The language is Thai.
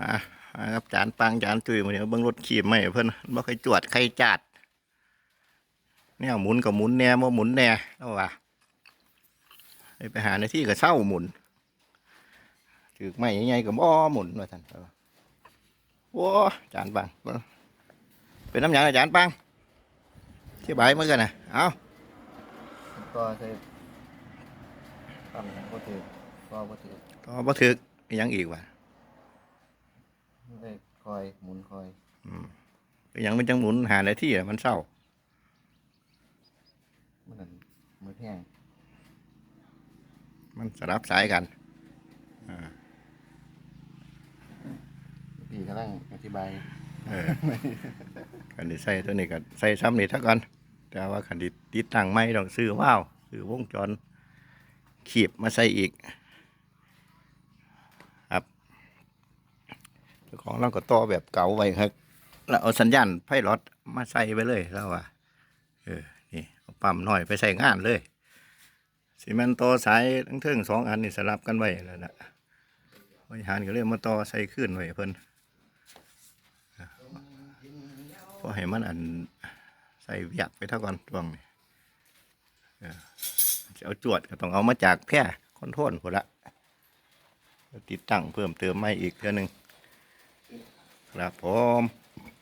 อะอะครับจานปังจานตุยมาเดี๋ยวเบิ่งรถขีบไม่เพิ่นบ่เคยจวดใครจัดเนี่ยหมุนกับหมุนแหน่บ่หมุนแหน่แล้วว่าให้ไปหาในที่ก็เศร้าหมุนถือไม่ใหญ่ๆก็บ่หมุนว่าท่านเออโอ้จานปังเป็นน้ำยางอาจารย์ปังที่ใบายเมื่อกันนะเอาก็ใช้ปั๊มก็ถือก็ก็ถือก็บ่ถึกอีหยังอีกว่ะได้ คอยหมุนคอยอีหยังมันจังหมุนหาในที่อะมันเศร้า มันนั่นมือแห้งมันสลับสายกันพี่กำลังอธิบายเออคันที่ใส่ตัวนี้ก็ใส่ซ้ำนี่เท่ากัน แต่ว่าคันที่ติดตั้งไม่ต้องซื้อว้าวซื้อวงจรขีบมาใส่อีก ครับเจ้า ของเราก็ต่อแบบเก่าไว้ครับแล้วเอาสัญญาณไพลอตมาใส่ไปเลยแล้วว่าเออนี่เอาปั๊มหน่อยไปใส่งานเลยสีมันต่อสายทั้งเทิงสองอันนี่สลับกันไว้แล้วนะบริหารก็เลยมาต่อใส่ขึ้นไว้เพิ่นพอให้มันอันใส่เวียกไปเท่าก่อนตวงนี่เออจะเอาจวดก็ต้องเอามาจากแพร่คอนโทรลคนละติดตั้งเพิ่มเติมไม่อีกเท่านึง ครับผม